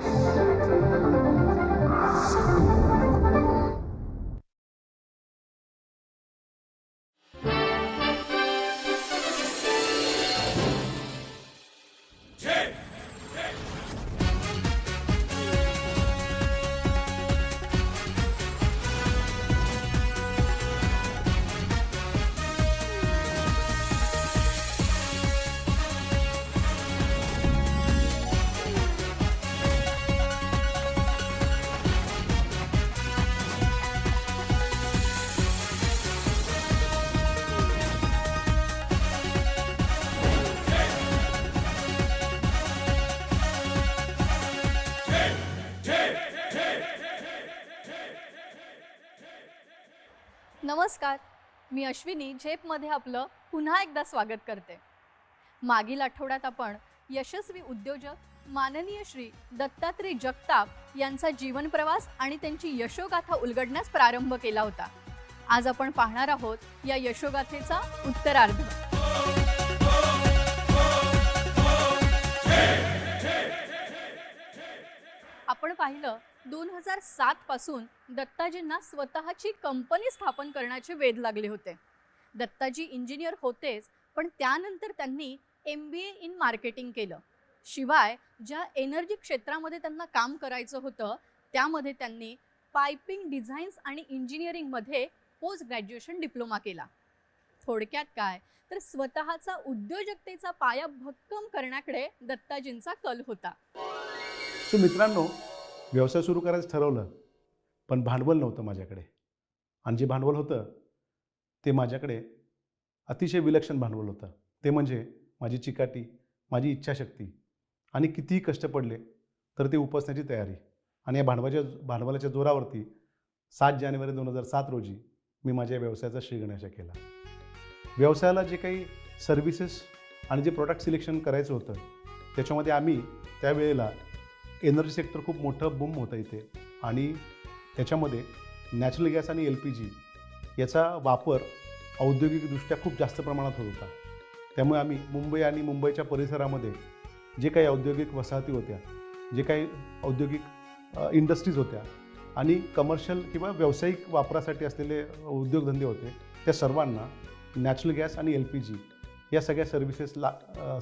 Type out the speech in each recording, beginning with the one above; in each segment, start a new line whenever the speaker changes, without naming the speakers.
Thank you. नमस्कार. मी अश्विनी झेपमध्ये आपलं पुन्हा एकदा स्वागत करते. मागील आठवड्यात आपण यशस्वी उद्योजक माननीय श्री दत्तात्रय जगताप यांचा जीवनप्रवास आणि त्यांची यशोगाथा उलगडण्यास प्रारंभ केला होता. आज आपण पाहणार आहोत या यशोगाथेचा उत्तरार्ध. आपण पाहिलं दोन हजार सात पासून दत्ताजींना स्वतःची कंपनी स्थापन करण्याचे वेध लागले होते. दत्ताजी इंजिनियर होतेच पण त्यानंतर त्यांनी M B A in marketing केलं. शिवाय ज्या एनर्जी क्षेत्रामध्ये त्यांना काम करायचं होतं त्यामध्ये त्यांनी पायपिंग डिझाईन्स आणि इंजिनिअरिंगमध्ये पोस्ट ग्रॅज्युएशन डिप्लोमा केला. थोडक्यात काय? तर स्वतःचा उद्योजकतेचा पाया भक्कम करण्याकडे दत्ताजींचा कल होता.
मित्रांनो व्यवसाय सुरू करायचं ठरवलं पण भांडवल नव्हतं माझ्याकडे. आणि जे भांडवल होतं ते माझ्याकडे अतिशय विलक्षण भांडवल होतं. ते म्हणजे माझी चिकाटी माझी इच्छाशक्ती. आणि कितीही कष्ट पडले तर ते उपसण्याची तयारी. आणि या भांडवलाच्या भांडवलाच्या जोरावरती सात जानेवारी दोन हजार सात रोजी मी माझ्या व्यवसायाचा श्रीगणेश केला. व्यवसायाला जे काही सर्व्हिसेस आणि जे प्रोडक्ट सिलेक्शन करायचं होतं त्याच्यामध्ये आम्ही त्यावेळेला एनर्जी सेक्टर खूप मोठं बूम होतं इथे. आणि त्याच्यामध्ये नॅचरल गॅस आणि एल पी जी याचा वापर औद्योगिकदृष्ट्या खूप जास्त प्रमाणात होत होता. त्यामुळे आम्ही मुंबई आणि मुंबईच्या परिसरामध्ये जे काही औद्योगिक वसाहती होत्या जे काही औद्योगिक इंडस्ट्रीज होत्या आणि कमर्शियल किंवा व्यावसायिक वापरासाठी असलेले उद्योगधंदे होते त्या सर्वांना नॅचरल गॅस आणि एल पी जी या सगळ्या सर्व्हिसेसला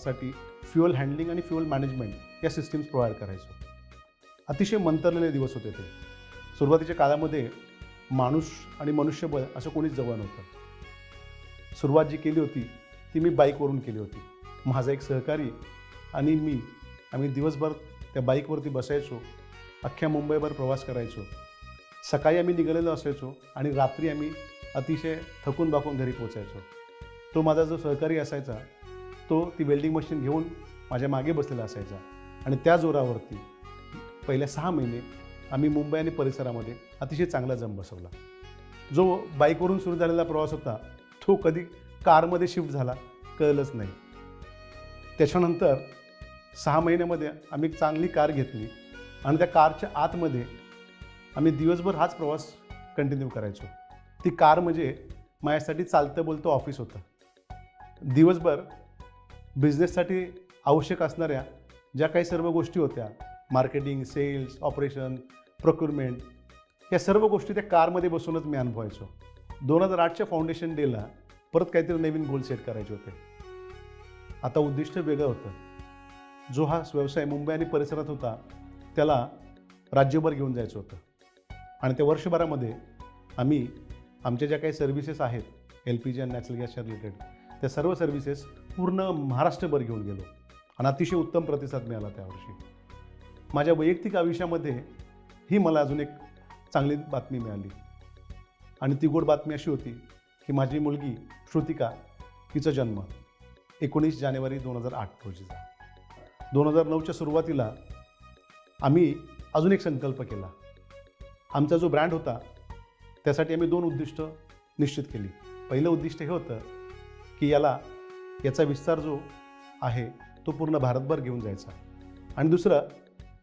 साठी फ्युअल हँडलिंग आणि फ्युअल मॅनेजमेंट या सिस्टीम्स प्रोव्हाइड करायचो. अतिशय मंतरलेले दिवस होते ते. सुरुवातीच्या काळामध्ये माणूस आणि मनुष्यबळ असं कोणीच जवळ नव्हतं. सुरुवात जी केली होती ती मी बाईकवरून केली होती. माझा एक सहकारी आणि मी आम्ही दिवसभर त्या बाईकवरती बसायचो अख्ख्या मुंबईभर प्रवास करायचो. सकाळी आम्ही निघालेलो असायचो आणि रात्री आम्ही अतिशय थकून बाकून घरी पोचायचो तो माझा जो सहकारी असायचा तो ती वेल्डिंग मशीन घेऊन माझ्या मागे बसलेला असायचा आणि त्या जोरावरती पहिल्या सहा महिने आम्ही मुंबई आणि परिसरामध्ये अतिशय चांगला जम बसवला. जो बाईकवरून सुरू झालेला प्रवास होता तो कधी कारमध्ये शिफ्ट झाला कळलंच नाही. त्याच्यानंतर सहा महिन्यामध्ये आम्ही एक चांगली कार घेतली आणि त्या कारच्या आतमध्ये आम्ही दिवसभर हाच प्रवास कंटिन्यू करायचो. ती कार म्हणजे माझ्यासाठी चालतं बोलतं ऑफिस होतं. दिवसभर बिझनेससाठी आवश्यक असणाऱ्या ज्या काही सर्व गोष्टी होत्या मार्केटिंग सेल्स ऑपरेशन प्रोक्युरमेंट या सर्व गोष्टी त्या कारमध्ये बसूनच मी अनुभवायचो. दोन हजार आठच्या फाउंडेशन डेला परत काहीतरी नवीन गोल सेट करायचे होते. आता उद्दिष्ट वेगळं होतं. जो हा व्यवसाय मुंबई आणि परिसरात होता त्याला राज्यभर घेऊन जायचं होतं. आणि त्या वर्षभरामध्ये आम्ही आमच्या ज्या काही सर्व्हिसेस आहेत एल पी जी आणि नॅचरल गॅसच्या रिलेटेड त्या सर्व सर्व्हिसेस पूर्ण महाराष्ट्रभर घेऊन गेलो. आणि अतिशय उत्तम प्रतिसाद मिळाला त्यावर्षी माझ्या वैयक्तिक आयुष्यामध्ये ही मला अजून एक चांगली बातमी मिळाली. आणि ती गोड बातमी अशी होती की माझी मुलगी श्रुतिका हिचा जन्म एकोणीस जानेवारी दोन हजार आठ रोजीचा दोन हजार नऊच्या सुरुवातीला आम्ही अजून एक संकल्प केला. आमचा जो ब्रँड होता त्यासाठी आम्ही दोन उद्दिष्ट निश्चित केली. पहिलं उद्दिष्ट हे होतं की याला याचा विस्तार जो आहे तो पूर्ण भारतभर घेऊन जायचा. आणि दुसरं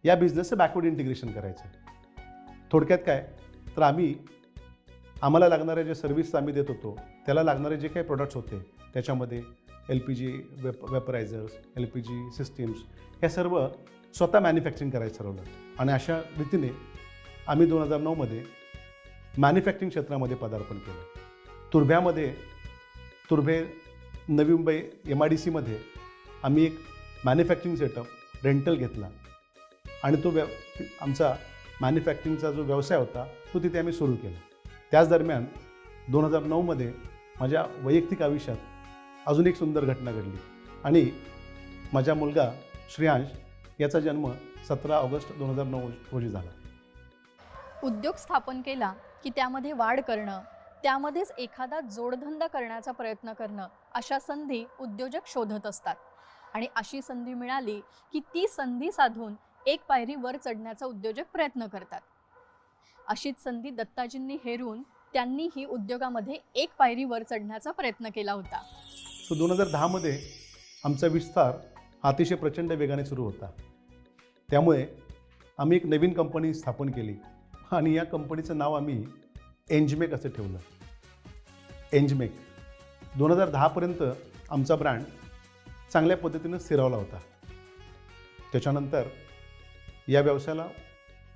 या बिझनेसचं बॅकवर्ड इंटिग्रेशन करायचं. थोडक्यात काय? तर आम्ही आम्हाला लागणाऱ्या ज्या सर्व्हिस आम्ही देत होतो त्याला लागणारे जे काही प्रोडक्ट्स होते त्याच्यामध्ये L P G वेप vaporisers L P G systems ह्या सर्व स्वतः मॅन्युफॅक्चरिंग करायचं ठरवलं. आणि अशा रीतीने आम्ही दोन हजार नऊमध्ये मॅन्युफॅक्चरिंग क्षेत्रामध्ये पदार्पण केलं. तुर्भ्यामध्ये Turbhe Navi Mumbai M I D सीमध्ये आम्ही एक मॅन्युफॅक्चरिंग सेटअप रेंटल घेतला. आणि तो व्य आमचा मॅन्युफॅक्चरिंगचा जो व्यवसाय होता तो तिथे आम्ही सुरू केला. त्याच दरम्यान दोन हजार नऊमध्ये माझ्या वैयक्तिक आयुष्यात अजून एक सुंदर घटना घडली. आणि माझा मुलगा श्रेयांश याचा जन्म सतरा ऑगस्ट दोन हजार नऊ रोजी झाला.
उद्योग स्थापन केला की त्यामध्ये वाढ करणं त्यामध्येच एखादा जोडधंदा करण्याचा प्रयत्न करणं अशा संधी उद्योजक शोधत असतात. आणि अशी संधी मिळाली की ती संधी साधून एक पायरी वर चढण्याचा उद्योजक प्रयत्न करतात. अशीच संधी दत्ताजींनी हेरून त्यांनीही उद्योगामध्ये एक पायरी वर चढण्याचा प्रयत्न केला होता.
सो दोन हजार दहामध्ये आमचा विस्तार अतिशय प्रचंड वेगाने सुरू होता. त्यामुळे आम्ही एक नवीन कंपनी स्थापन केली आणि या कंपनीचं नाव आम्ही एंजमेक असं ठेवलं. एंजमेक दोन हजार दहापर्यंत आमचा ब्रँड चांगल्या पद्धतीनं स्थिरावला होता. त्याच्यानंतर या व्यवसायाला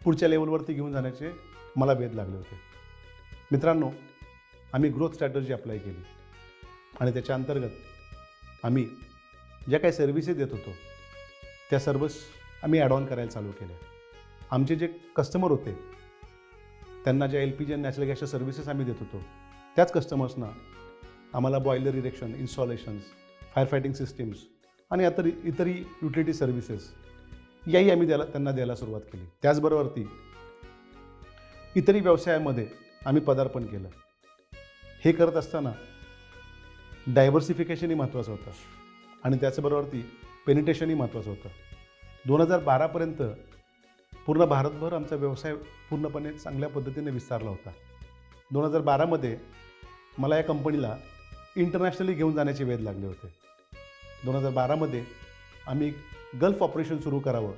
पुढच्या लेवलवरती घेऊन जाण्याचे मला वेध लागले होते. मित्रांनो आम्ही ग्रोथ स्ट्रॅटर्जी अप्लाय केली. आणि त्याच्या अंतर्गत आम्ही ज्या काही सर्व्हिसेस देत होतो त्या सर्व्हिस आम्ही ॲड ऑन करायला चालू केल्या. आमचे जे कस्टमर होते त्यांना ज्या एल पी जी आणि नॅचरल गॅसच्या सर्व्हिसेस आम्ही देत होतो त्याच कस्टमर्सना आम्हाला boiler erection installations fire fighting systems आणि इतर इतरही युटिलिटी सर्व्हिसेस याही आम्ही द्यायला त्यांना द्यायला सुरुवात केली. त्याचबरोबर ती इतरही व्यवसायामध्ये आम्ही पदार्पण केलं. हे करत असताना डायव्हर्सिफिकेशनही महत्त्वाचं होतं. आणि त्याचबरोबरती पेनिटेशनही महत्त्वाचं होतं. दोन हजार बारापर्यंत पूर्ण भारतभर आमचा व्यवसाय पूर्णपणे चांगल्या पद्धतीने विस्तारला होता. दोन हजार बारामध्ये मला या कंपनीला इंटरनॅशनली घेऊन जाण्याचे वेध लागले होते. दोन हजार बारामध्ये आम्ही गल्फ ऑपरेशन सुरू करावं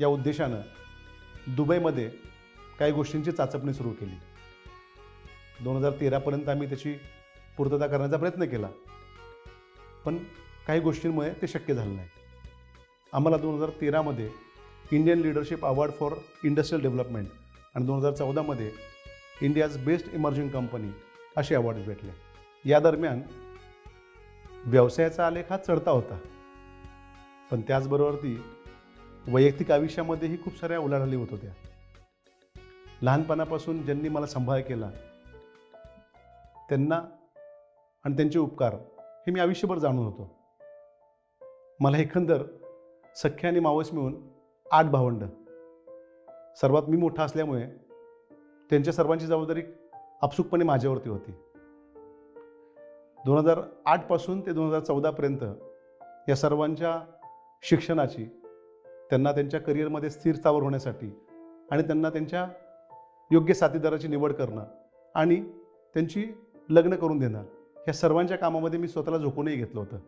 या उद्देशानं दुबईमध्ये काही गोष्टींची चाचपणी सुरू केली. दोन हजार तेरापर्यंत आम्ही त्याची पूर्तता करण्याचा प्रयत्न केला. पण काही गोष्टींमुळे ते शक्य झालं नाही. आम्हाला दोन हजार तेरामध्ये Indian leadership award for industrial development आणि दोन हजार चौदामध्ये इंडियाज बेस्ट इमर्जिंग कंपनी असे अवॉर्ड भेटले. या दरम्यान व्यवसायाचा आलेख हा चढता होता. पण त्याचबरोबर ती वैयक्तिक आयुष्यामध्येही खूप साऱ्या उलाढाली होत होत्या. लहानपणापासून ज्यांनी मला सांभाळ केला त्यांना आणि त्यांचे उपकार हे मी आयुष्यभर जाणून होतो. मला एकंदर सख्या आणि मावस मिळून आठ भावंड. सर्वात मी मोठा असल्यामुळे त्यांच्या सर्वांची जबाबदारी आपसुकपणे माझ्यावरती होती. दोन हजार आठपासून ते दोन हजार चौदापर्यंत या सर्वांच्या शिक्षणाची त्यांना त्यांच्या करिअरमध्ये स्थिरतावर होण्यासाठी आणि त्यांना त्यांच्या योग्य साथीदाराची निवड करणं आणि त्यांची लग्न करून देणं ह्या सर्वांच्या कामामध्ये मी स्वतःला झोकूनही घेतलं होतं.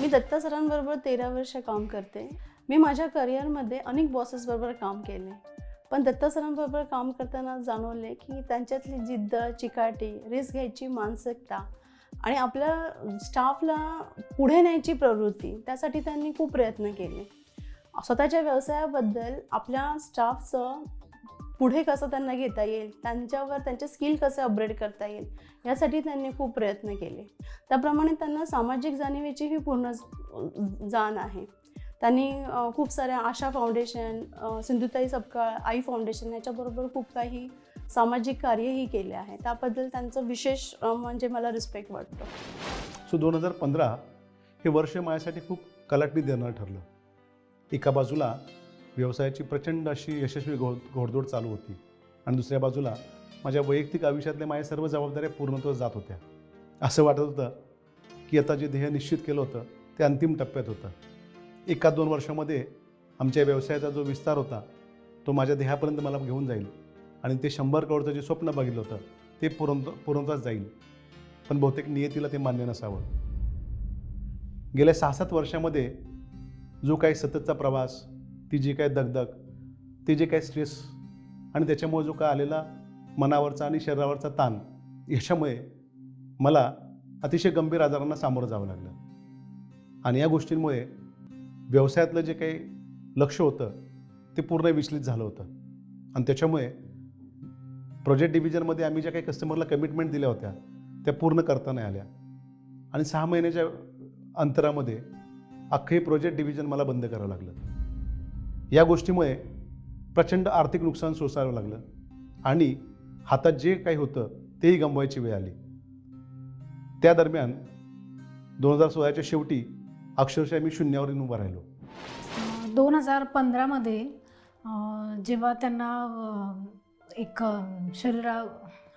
मी दत्ता सरांबरोबर तेरा वर्ष काम करते. मी माझ्या करिअरमध्ये अनेक बॉसेसबरोबर काम केले. पण दत्ता सरांबरोबर काम करताना जाणवले की त्यांच्यातली जिद्द चिकाटी रिस्क घ्यायची मानसिकता आणि आपल्या स्टाफला पुढे न्यायची प्रवृत्ती त्यासाठी त्यांनी खूप प्रयत्न केले. स्वतःच्या व्यवसायाबद्दल आपल्या स्टाफचं पुढे कसं त्यांना घेता येईल त्यांच्यावर त्यांचे स्किल कसे अपग्रेड करता येईल यासाठी त्यांनी खूप प्रयत्न केले. त्याप्रमाणे त्यांना सामाजिक जाणीवेचीही पूर्ण जाण आहे. त्यांनी खूप साऱ्या आशा फाउंडेशन सिंधुताई सपकाळ आई फाउंडेशन याच्याबरोबर खूप काही सामाजिक कार्यही केले आहे त्याबद्दल त्यांचं विशेष म्हणजे मला रिस्पेक्ट वाटतो.
सो दोन हजार पंधरा हे वर्ष माझ्यासाठी खूप कलाटणी देणारं ठरलं. एका बाजूला व्यवसायाची प्रचंड अशी यशस्वी घो घोडदौड चालू होती आणि दुसऱ्या बाजूला माझ्या वैयक्तिक आयुष्यातल्या माझ्या सर्व जबाबदाऱ्या पूर्णत्व जात होत्या. असं वाटत होतं की आता जे ध्येय निश्चित केलं होतं ते अंतिम टप्प्यात होतं. एका दोन वर्षामध्ये आमच्या व्यवसायाचा जो विस्तार होता तो माझ्या ध्येयापर्यंत मला घेऊन जाईल. आणि ते शंभर करोडचं जे स्वप्न बघितलं होतं ते पुरवत पुरवताच जाईल. पण बहुतेक नियतीला ते मान्य नसावं. गेल्या सहा सात वर्षामध्ये जो काही सततचा प्रवास ती जी काही दगदग ते जे काही स्ट्रेस आणि त्याच्यामुळे जो काय आलेला मनावरचा आणि शरीरावरचा ताण याच्यामुळे मला अतिशय गंभीर आजारांना सामोरं जावं लागलं. आणि या गोष्टींमुळे व्यवसायातलं जे काही लक्ष होतं ते पूर्ण विचलित झालं होतं. आणि त्याच्यामुळे प्रोजेक्ट डिव्हिजनमध्ये आम्ही ज्या काही कस्टमरला कमिटमेंट दिल्या होत्या त्या पूर्ण करता नाही आल्या. आणि सहा महिन्याच्या अंतरामध्ये अख्खे प्रोजेक्ट डिव्हिजन मला बंद करावं लागलं. या गोष्टीमुळे प्रचंड आर्थिक नुकसान सोसावं लागलं. आणि हातात जे काही होतं तेही गमवायची वेळ आली. त्या दरम्यान दोन हजार सोळाच्या शेवटी अक्षरशः मी शून्यावर येऊन उभा राहिलो.
दोन हजार पंधरामध्ये जेव्हा त्यांना एक शरीरा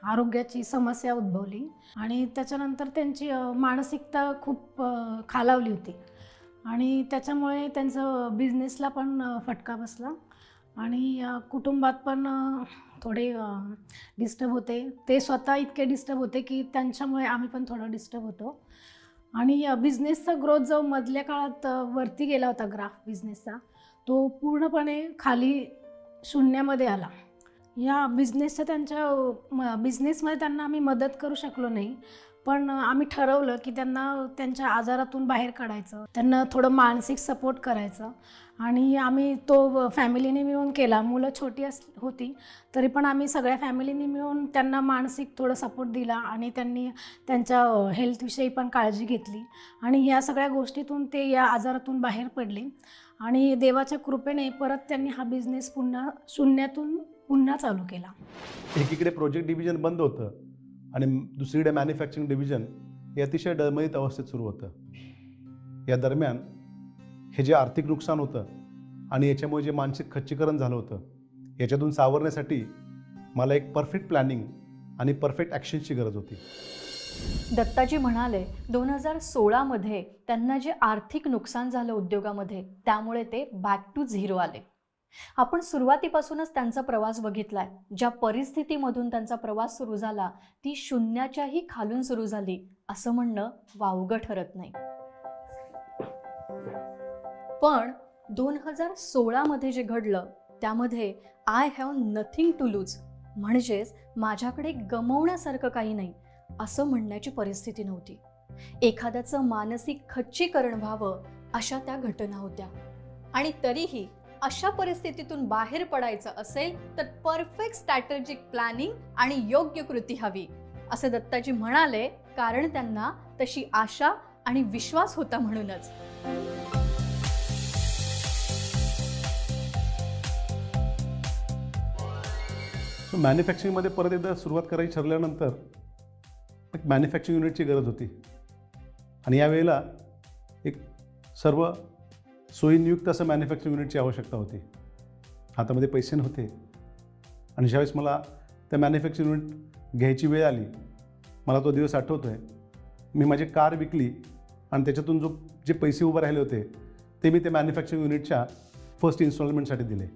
आरोग्याची समस्या उद्भवली आणि त्याच्यानंतर त्यांची मानसिकता खूप खालावली होती. आणि त्याच्यामुळे त्यांचं बिझनेसला पण फटका बसला आणि कुटुंबात पण थोडे डिस्टर्ब होते. ते स्वतः इतके डिस्टर्ब होते की त्यांच्यामुळे आम्ही पण थोडं डिस्टर्ब होतो. आणि बिझनेसचा ग्रोथ जो मधल्या काळात वरती गेला होता ग्राफ बिझनेसचा तो पूर्णपणे खाली शून्यामध्ये आला. या बिझनेसच्या त्यांच्या म बिझनेसमध्ये त्यांना आम्ही मदत करू शकलो नाही. पण आम्ही ठरवलं की त्यांना त्यांच्या आजारातून बाहेर काढायचं. त्यांना थोडं मानसिक सपोर्ट करायचं. आणि आम्ही तो फॅमिलीने मिळून केला. मुलं छोटी अस होती. तरी पण आम्ही सगळ्या फॅमिलीने मिळून त्यांना मानसिक थोडं सपोर्ट दिला आणि त्यांनी त्यांच्या हेल्थविषयी पण काळजी घेतली. आणि या सगळ्या गोष्टीतून ते या आजारातून बाहेर पडले. आणि देवाच्या कृपेने परत त्यांनी हा बिझनेस पुन्हा शून्यातून पुन्हा चालू केला.
एकीकडे प्रोजेक्ट डिव्हिजन बंद होतं आणि दुसरीकडे मॅन्युफॅक्चरिंग डिव्हिजन हे अतिशय डळमळीत अवस्थेत सुरू होतं. या दरम्यान हे जे आर्थिक नुकसान होतं आणि याच्यामुळे जे मानसिक खच्चीकरण झालं होतं याच्यातून सावरण्यासाठी मला एक परफेक्ट प्लॅनिंग आणि परफेक्ट ॲक्शनची गरज होती.
दत्ताजी म्हणाले दोन हजार सोळामध्ये त्यांना जे आर्थिक नुकसान झालं उद्योगामध्ये त्यामुळे ते बॅक टू झिरो आले. आपण सुरुवातीपासूनच त्यांचा प्रवास बघितलाय. ज्या परिस्थितीमधून त्यांचा प्रवास सुरू झाला ती शून्याच्याही खालून सुरू झाली असं म्हणणं वावगं ठरत नाही. पण दोन हजार सोळामध्ये जे घडलं त्यामध्ये I have nothing to lose म्हणजेच माझ्याकडे गमवण्यासारखं काही नाही असं म्हणण्याची परिस्थिती नव्हती. एखाद्याचं मानसिक खच्चीकरण व्हावं अशा त्या घटना होत्या. आणि तरीही अशा परिस्थितीतून बाहेर पडायचं असेल तर परफेक्ट स्ट्रॅटेजिक प्लॅनिंग आणि योग्य कृती हवी. असे दत्ताजी म्हणाले कारण त्यांना तशी आशा आणि विश्वास होता म्हणूनच.
सो मॅन्युफॅक्चरिंगमध्ये परत एकदा सुरुवात करायची ठरल्यानंतर एक मॅन्युफॅक्चरिंग युनिटची गरज होती. आणि यावेळेला एक सर्व सोयीनियुक्त असं मॅन्युफॅक्चरिंग युनिटची आवश्यकता होती. हातामध्ये पैसे नव्हते. आणि ज्यावेळेस मला त्या मॅन्युफॅक्चरिंग युनिट घ्यायची वेळ आली मला तो दिवस आठवतो आहे मी माझी कार विकली आणि त्याच्यातून जो जे पैसे उभे राहिले होते ते मी ते मॅन्युफॅक्चरिंग युनिटच्या फर्स्ट इन्स्टॉलमेंटसाठी दिले.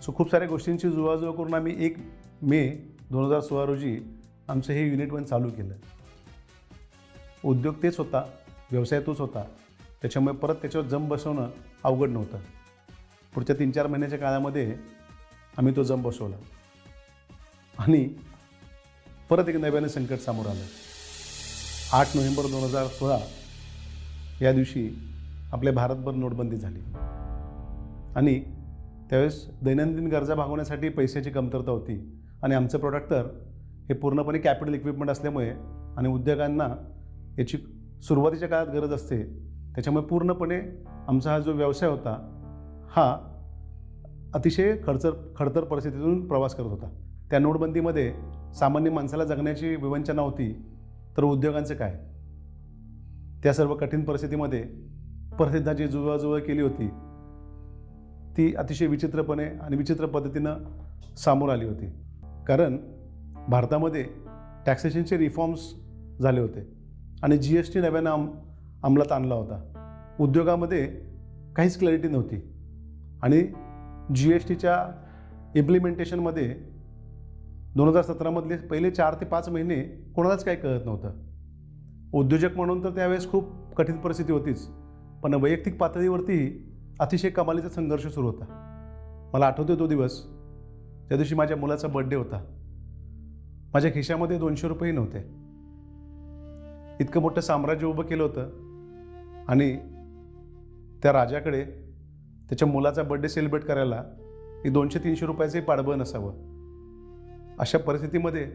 सो खूप साऱ्या गोष्टींची जुळवाजुळव करून आम्ही एक मे दोन हजार सोळा रोजी आमचं हे युनिट वन चालू केलं. उद्योग तेच होता व्यवसाय तोच होता. त्याच्यामुळे परत त्याच्यावर जम बसवणं अवघड नव्हतं. पुढच्या तीन चार महिन्याच्या काळामध्ये आम्ही तो जम बसवला. आणि परत एक नव्याने संकट समोर आलं. आठ नोव्हेंबर दोन हजार सोळा या दिवशी आपल्या भारतभर नोटबंदी झाली. आणि त्यावेळेस दैनंदिन गरजा भागवण्यासाठी पैशाची कमतरता होती. आणि आमचं प्रोडक्ट तर हे पूर्णपणे कॅपिटल इक्विपमेंट असल्यामुळे आणि उद्योगांना याची सुरुवातीच्या काळात गरज असते त्याच्यामुळे पूर्णपणे आमचा हा जो व्यवसाय होता हा अतिशय खडचर खडतर परिस्थितीतून प्रवास करत होता. त्या नोटबंदीमध्ये सामान्य माणसाला जगण्याची विवंचना होती तर उद्योगांचं काय? त्या सर्व कठीण परिस्थितीमध्ये प्रसिद्धाची एकदा जुळवाजुळव केली होती ती अतिशय विचित्रपणे आणि विचित्र पद्धतीनं सामोर आली होती. कारण भारतामध्ये टॅक्सेशनचे रिफॉर्म्स झाले होते आणि जी एस टी नव्यानं अम अंमलात आणला होता. उद्योगामध्ये काहीच क्लॅरिटी नव्हती. आणि जी एस टीच्या इम्प्लिमेंटेशनमध्ये दोन हजार सतरामधले पहिले चार ते पाच महिने कोणालाच काही कळत नव्हतं. उद्योजक म्हणून तर त्यावेळेस खूप कठीण परिस्थिती होतीच. पण वैयक्तिक पातळीवरतीही अतिशय कमालीचा संघर्ष सुरू होता. मला आठवतो तो दिवस. त्या दिवशी माझ्या मुलाचा बड्डे होता. माझ्या खिशामध्ये दोनशे रुपयेही नव्हते. इतकं मोठं साम्राज्य उभं केलं होतं. आणि त्या राजाकडे त्याच्या मुलाचा बड्डे सेलिब्रेट करायला एक दोनशे तीनशे रुपयाचे पाडबं नसावं. अशा परिस्थितीमध्ये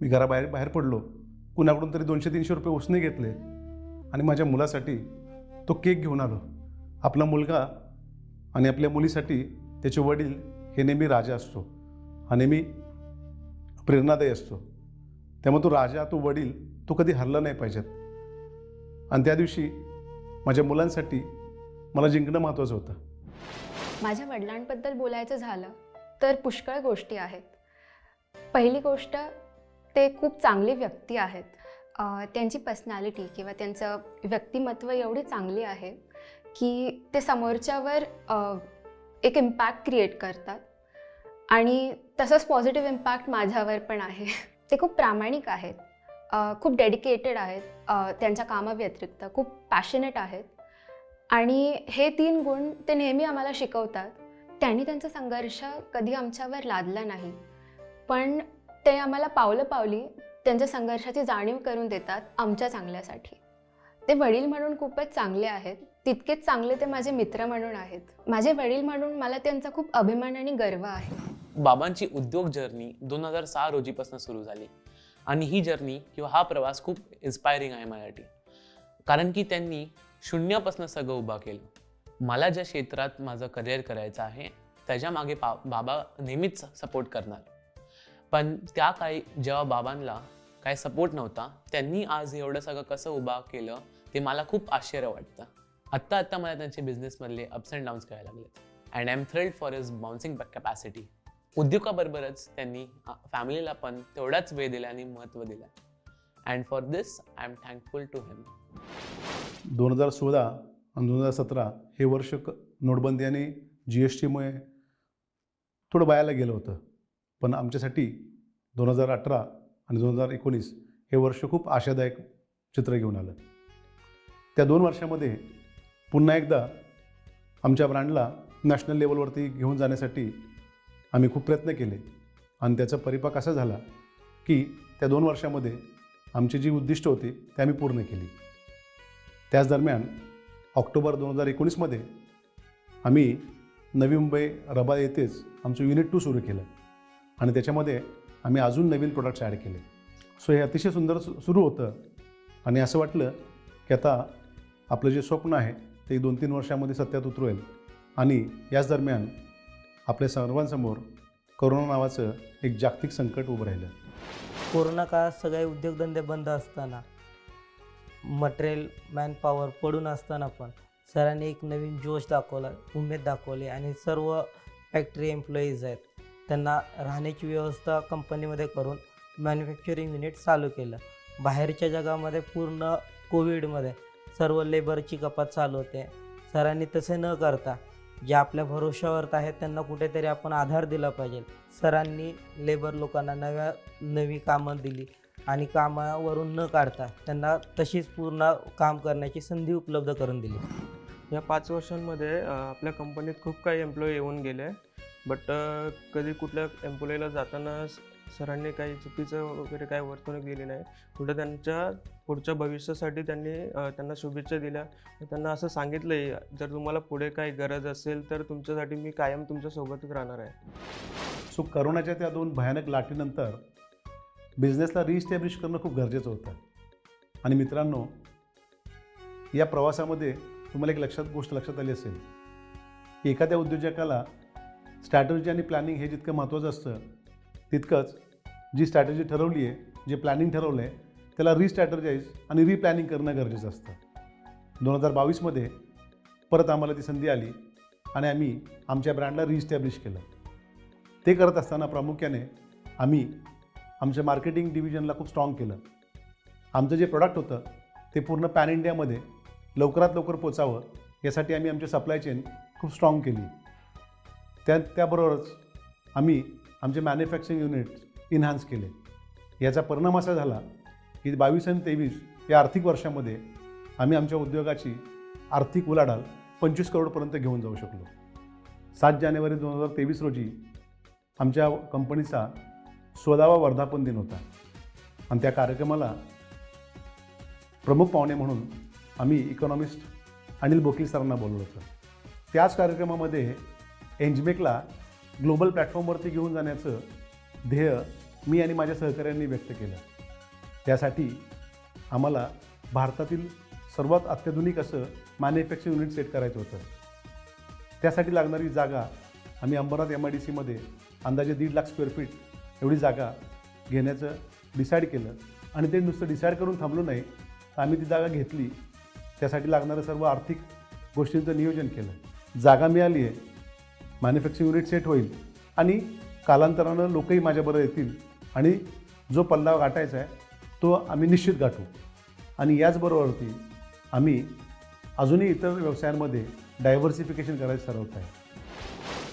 मी घराबाहेर बाहेर पडलो. कुणाकडून तरी दोनशे तीनशे रुपये उसने घेतले आणि माझ्या मुलासाठी तो केक घेऊन आलो. आपला मुलगा आणि आपल्या मुलीसाठी त्याचे वडील हे नेहमी राजा असतो. हा नेहमी प्रेरणादायी असतो. त्यामुळे तो राजा तो वडील तो कधी हरला नाही पाहिजेत. आणि त्या दिवशी माझ्या मुलांसाठी मला जिंकणं महत्त्वाचं होतं.
माझ्या वडिलांबद्दल बोलायचं झालं तर पुष्कळ गोष्टी आहेत. पहिली गोष्ट ते खूप चांगली व्यक्ती आहेत. त्यांची पर्सनॅलिटी किंवा त्यांचं व्यक्तिमत्व एवढी चांगली आहे की ते समोरच्यावर एक इम्पॅक्ट क्रिएट करतात. आणि तसंच पॉझिटिव्ह इम्पॅक्ट माझ्यावर पण आहे. ते खूप प्रामाणिक आहेत. खूप डेडिकेटेड आहेत. त्यांच्या कामाव्यतिरिक्त खूप पॅशनेट आहेत. आणि हे तीन गुण ते नेहमी आम्हाला शिकवतात. त्यांनी त्यांचा संघर्ष कधी आमच्यावर लादला नाही. पण ते आम्हाला पावलं पावली त्यांच्या संघर्षाची जाणीव करून देतात आमच्या चांगल्यासाठी. ते वडील म्हणून खूपच चांगले आहेत. तितकेच चांगले ते माझे मित्र म्हणून आहेत. माझे वडील म्हणून मला त्यांचा खूप अभिमान आणि गर्व आहे.
बाबांची उद्योग जर्नी दोन हजार सहा रोजीपासून सुरू झाली. आणि ही जर्नी किंवा हा प्रवास खूप इन्स्पायरिंग आहे माझ्यासाठी कारण की त्यांनी शून्यापासून सगळं उभा केलं. मला ज्या क्षेत्रात माझं करिअर करायचं आहे त्याच्यामागे पा बाबा नेहमीच सपोर्ट करणार. पण त्या काळी जेव्हा बाबांना काही सपोर्ट नव्हता त्यांनी आज एवढं सगळं कसं उभा केलं ते मला खूप आश्चर्य वाटतं. आत्ता आत्ता मला त्यांचे बिझनेसमधले अप्स अँड डाऊन्स करायला लागलेत. And I am thrilled for is bouncing capacity उद्योगाबरोबरच त्यांनी फॅमिलीला पण तेवढाच वेळ दिला आणि महत्त्व दिलं. And for this I am thankful to him
दोन हजार सोळा आणि दोन हजार सतरा हे वर्ष क नोटबंदी आणि जी एस टीमुळे थोडं बायाला गेलं होतं. पण आमच्यासाठी दोन हजार अठरा आणि दोन हजार एकोणीस हे वर्ष खूप आशादायक चित्र घेऊन आलं. त्या दोन वर्षामध्ये पुन्हा एकदा आमच्या ब्रँडला नॅशनल लेवलवरती घेऊन जाण्यासाठी आम्ही खूप प्रयत्न केले. आणि त्याचा परिपाक असा झाला की त्या दोन वर्षामध्ये आमची जी उद्दिष्ट होती ती आम्ही पूर्ण केली. त्याच दरम्यान ऑक्टोबर दोन हजार एकोणीसमध्ये आम्ही नवी मुंबई रबा येथेच आमचं युनिट टू सुरू केलं आणि त्याच्यामध्ये आम्ही अजून नवीन प्रोडक्ट्स ॲड केले. सो हे अतिशय सुंदर सु सुरू होतं आणि असं वाटलं की आता आपलं जे स्वप्न आहे ते दोन तीन वर्षामध्ये सत्यात उतरवेल आणि याच दरम्यान आपल्या सर्वांसमोर करोना नावाचं एक जागतिक संकट उभं राहिलं.
कोरोना काळात सगळे उद्योगधंदे बंद असताना मटेरियल मॅनपॉवर पडून असताना पण सरांनी एक नवीन जोश दाखवला उमेद दाखवली आणि सर्व फॅक्टरी एम्प्लॉईज आहेत त्यांना राहण्याची व्यवस्था कंपनीमध्ये करून मॅन्युफॅक्चरिंग युनिट चालू केलं. बाहेरच्या जगामध्ये पूर्ण कोविडमध्ये सर्व लेबरची कपात चालू होते. सरांनी तसे न करता जे आपल्या भरोशावर आहेत त्यांना कुठेतरी आपण आधार दिला पाहिजे. सरांनी लेबर लोकांना नव्या नवी कामं दिली आणि कामावरून न काढता त्यांना तशीच पूर्ण काम करण्याची संधी उपलब्ध करून दिली.
या पाच वर्षांमध्ये आपल्या कंपनीत खूप काही एम्प्लॉई येऊन गेले. बट कधी कुठल्या एम्प्लॉईला जाताना सरांनी काही चुकीचं वगैरे काही वर्तणूक दिली नाही. पुढं त्यांच्या पुढच्या भविष्यासाठी त्यांनी त्यांना शुभेच्छा दिल्या. त्यांना असं सांगितलं आहे जर तुम्हाला पुढे काही गरज असेल तर तुमच्यासाठी मी कायम तुमच्यासोबतच राहणार आहे.
सो करोनाच्या त्या दोन भयानक लाटीनंतर बिझनेसला रिस्टॅब्लिश करणं खूप गरजेचं होतं. आणि मित्रांनो या प्रवासामध्ये तुम्हाला एक लक्षात गोष्ट लक्षात आली असेल. एखाद्या उद्योजकाला स्ट्रॅटर्जी आणि प्लॅनिंग हे जितकं महत्त्वाचं असतं तितकंच जी स्ट्रॅटेजी ठरवली आहे जे प्लॅनिंग ठरवलं आहे त्याला रिस्ट्रॅटर्जाईज आणि रिप्लॅनिंग करणं गरजेचं असतं. दोन हजार बावीसमध्ये परत आम्हाला ती संधी आली आणि आम्ही आमच्या ब्रँडला रिस्टॅब्लिश केलं. ते करत असताना प्रामुख्याने आम्ही आमच्या मार्केटिंग डिव्हिजनला खूप स्ट्रॉंग केलं. आमचं जे प्रोडक्ट होतं ते पूर्ण पॅन इंडियामध्ये लवकरात लवकर पोचावं यासाठी आम्ही आमची सप्लाय चेन खूप स्ट्रॉंग केली. त्या त्याबरोबरच आम्ही आमचे मॅन्युफॅक्चरिंग युनिट्स इन्हान्स केले. याचा परिणाम असा झाला की बावीस आणि तेवीस या आर्थिक वर्षामध्ये आम्ही आमच्या उद्योगाची आर्थिक उलाढाल पंचवीस करोडपर्यंत घेऊन जाऊ शकलो. सात जानेवारी दोन हजार तेवीस रोजी आमच्या कंपनीचा स्वदावा वर्धापन दिन होता. आणि त्या कार्यक्रमाला प्रमुख पाहुणे म्हणून आम्ही इकॉनॉमिस्ट अनिल बोकील सरांना बोलवलं होतं. त्याच कार्यक्रमामध्ये एंजमेकला ग्लोबल प्लॅटफॉर्मवरती घेऊन जाण्याचं ध्येय मी आणि माझ्या सहकाऱ्यांनी व्यक्त केलं. त्यासाठी आम्हाला भारतातील सर्वात अत्याधुनिक असं मॅन्युफॅक्चरिंग युनिट सेट करायचं होतं. त्यासाठी लागणारी जागा आम्ही अंबरनाथ एम आय डी सीमध्ये अंदाजे दीड लाख स्क्वेअर फीट एवढी जागा घेण्याचं डिसाईड केलं आणि ते नुसतं डिसाईड करून थांबलो नाही तर आम्ही ती जागा घेतली. त्यासाठी लागणारं सर्व आर्थिक गोष्टींचं नियोजन केलं. जागा मिळाली आहे मॅन्युफॅक्चरिंग युनिट सेट होईल. आणि कालांतरानं लोकही माझ्याबरोबर येतील. आणि जो पल्ला गाठायचा आहे तो आम्ही निश्चित गाठू. आणि याचबरोबरती आम्ही अजूनही इतर व्यवसायांमध्ये डायव्हर्सिफिकेशन करायचं ठरवत आहे.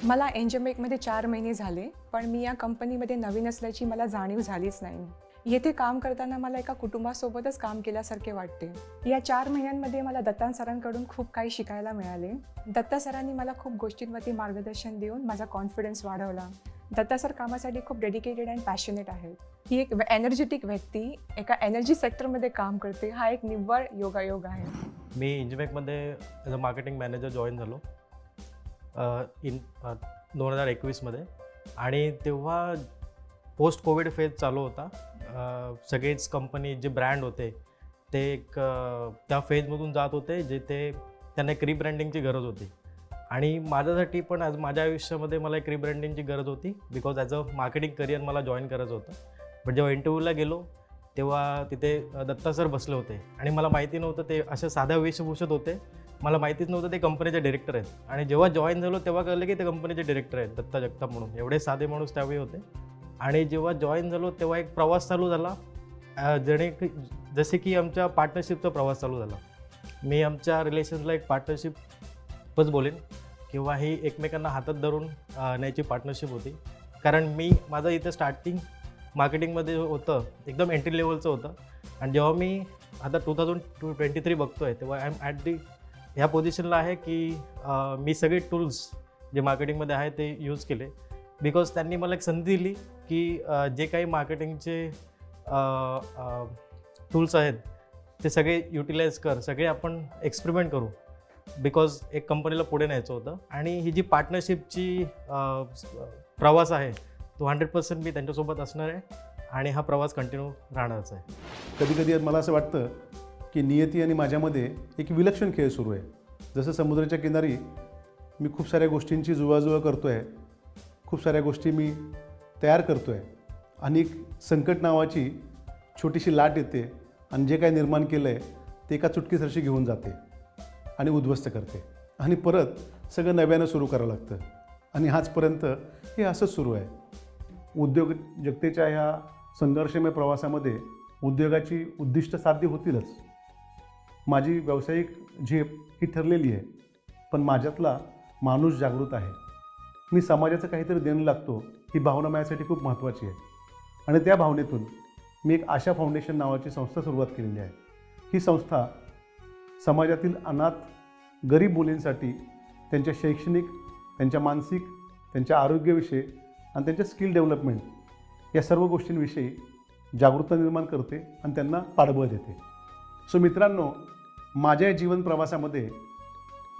मला एनजेमेकमध्ये चार महिने झाले पण मी या कंपनीमध्ये नवीन असल्याची मला जाणीव झालीच नाही. येथे काम करताना मला एका कुटुंबासोबतच काम केल्यासारखे वाटते. या चार महिन्यांमध्ये मला दत्तान सरांकडून खूप काही शिकायला मिळाले. दत्ता सरांनी मला खूप गोष्टींवरती मार्गदर्शन देऊन माझा कॉन्फिडन्स वाढवला. दत्ता सर कामासाठी खूप डेडिकेटेड अँड पॅशनेट आहेत. ही एक एनर्जेटिक व्यक्ती एका एनर्जी सेक्टरमध्ये काम करते हा एक निव्वळ योगायोग आहे.
मी इंजिमेकमध्ये as a marketing manager join झालो. इन दोन हजार एकवीसमध्ये. आणि तेव्हा पोस्ट कोविड फेज चालू होता. सगळेच कंपनी जे ब्रँड होते ते एक त्या फेजमधून जात होते जे ते त्यांना एक रिब्रँडिंगची गरज होती. आणि माझ्यासाठी पण आज माझ्या आयुष्यामध्ये मला एक रिब्रँडिंगची गरज होती because as a marketing career मला जॉईन करायचं होतं. बट जेव्हा इंटरव्ह्यूला गेलो तेव्हा तिथे दत्ता सर बसले होते. आणि मला माहिती नव्हतं ते अशा साध्या वेशभूषेत होते. मला माहितीच नव्हतं ते कंपनीचे डिरेक्टर आहेत. आणि जेव्हा जॉईन झालो तेव्हा कळलं की ते कंपनीचे डिरेक्टर आहेत दत्ता जगताप म्हणून. एवढे साधे माणूस त्यावेळी होते. आणि जेव्हा जॉईन झालो तेव्हा एक प्रवास चालू झाला. जेणे जसे की आमच्या पार्टनरशिपचा प्रवास चालू झाला. मी आमच्या रिलेशन्सला एक पार्टनरशिपच बोलेन किंवा ही एकमेकांना हातात धरून न्यायची पार्टनरशिप होती. कारण मी माझं इथं स्टार्टिंग मार्केटिंगमध्ये होतं एकदम एंट्री लेवलचं होतं. आणि जेव्हा मी आता two thousand two twenty three बघतो आहे तेव्हा आय एम ॲट दी ह्या पोझिशनला आहे की मी सगळे टूल्स जे मार्केटिंगमध्ये आहे ते यूज केले. बिकॉज त्यांनी मला एक संधी दिली की जे काही मार्केटिंगचे टूल्स आहेत ते सगळे युटिलाइज कर सगळे आपण एक्सपेरिमेंट करू. बिकॉज एक कंपनीला पुढे न्यायचं होतं आणि ही जी पार्टनरशिपची प्रवास आहे तो हंड्रेड पर्सेंट मी त्यांच्यासोबत असणार आहे आणि हा प्रवास कंटिन्यू राहणारच आहे.
कधी कधी मला असं वाटतं की नियती आणि माझ्यामध्ये एक विलक्षण खेळ सुरू आहे. जसं समुद्राच्या किनारी मी खूप साऱ्या गोष्टींची जुळवाजुळव करतो आहे खूप साऱ्या गोष्टी मी तयार करतो आहे आणि एक संकट नावाची छोटीशी लाट येते आणि जे काय निर्माण केलं आहे ते एका चुटकीसरशी घेऊन जाते आणि उद्ध्वस्त करते. आणि परत सगळं नव्यानं सुरू करावं लागतं. आणि आजपर्यंत हे असंच सुरू आहे. उद्योगजगतेच्या ह्या संघर्षमय प्रवासामध्ये उद्योगाची उद्दिष्ट साध्य होतीलच. माझी व्यावसायिक झेप ही ठरलेली आहे पण माझ्यातला माणूस जागृत आहे. मी समाजाचं काहीतरी देणं लागतो ही भावना माझ्यासाठी खूप महत्त्वाची आहे. आणि त्या भावनेतून मी एक आशा फाउंडेशन नावाची संस्था सुरुवात केलेली आहे. ही संस्था समाजातील अनाथ गरीब मुलींसाठी त्यांच्या शैक्षणिक त्यांच्या मानसिक त्यांच्या आरोग्याविषयी आणि त्यांच्या स्किल डेव्हलपमेंट या सर्व गोष्टींविषयी जागरूकता निर्माण करते आणि त्यांना पाठबळ देते. सो मित्रांनो माझ्या या जीवन प्रवासामध्ये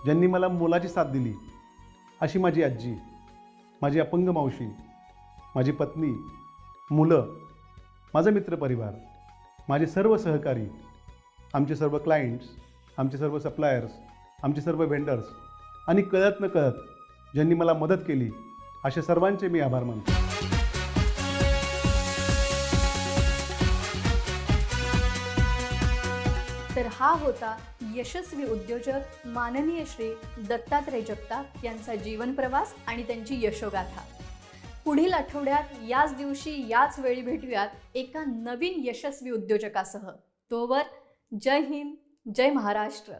ज्यांनी मला मोलाची साथ दिली अशी माझी आजी माझी अपंग मावशी माझी पत्नी मुलं माझा मित्रपरिवार माझे सर्व सहकारी आमचे सर्व क्लायंट्स आमचे सर्व सप्लायर्स आमचे सर्व वेंडर्स आणि कळत न कळत ज्यांनी मला मदत केली अशा सर्वांचे मी आभार मानतो.
तर हा होता यशस्वी उद्योजक माननीय श्री दत्तात्रय जगताप यांचा जीवन प्रवास आणि त्यांची यशोगाथा. पुढील आठवड्यात याच दिवशी याच वेळी भेटूयात एका नवीन यशस्वी उद्योजकासह. तोवर जय हिंद जय महाराष्ट्र.